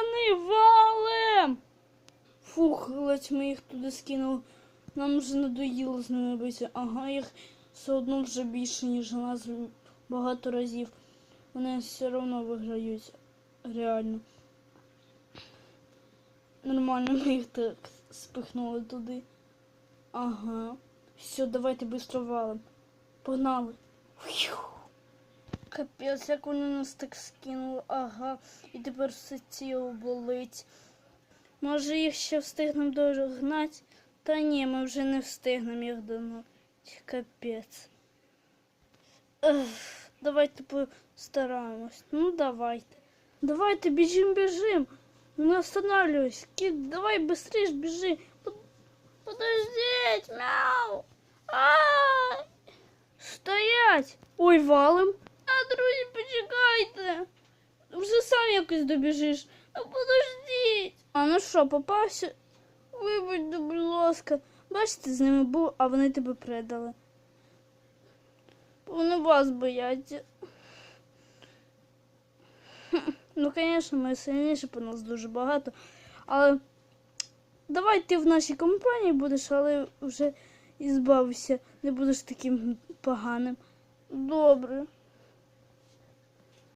Пацани, валим! Фух, ледь ми їх туди скинули. Нам вже надоїло з ними битися. Ага, їх все одно вже більше, ніж нас багато разів. Вони все одно виграють. Реально. Нормально ми їх так спихнули туди. Ага. Все, давайте швидко валим. Погнали. Фью. Капець, як вони нас так скинули. Ага. І тепер все тіло болить. Може їх ще встигнемо догнати? Та ні, ми вже не встигнемо їх догнати. Капець. Давайте постараємось. Ну давайте. Давайте біжим, біжим. Не останавливайся. Кіт, давай быстрее біжи. Под- Подождіть, мяу. Стоять! Ой, валим. А, друзі, почекайте. Вже сам якось добіжиш. А подождіть. А ну що, попався? Вибачте, будь ласка. Бачите, з ними був, а вони тебе предали. Вони вас бояться. Ну, звісно, ми сильніше, по нас дуже багато. Але давай ти в нашій компанії будеш, але вже і не будеш таким поганим. Добре.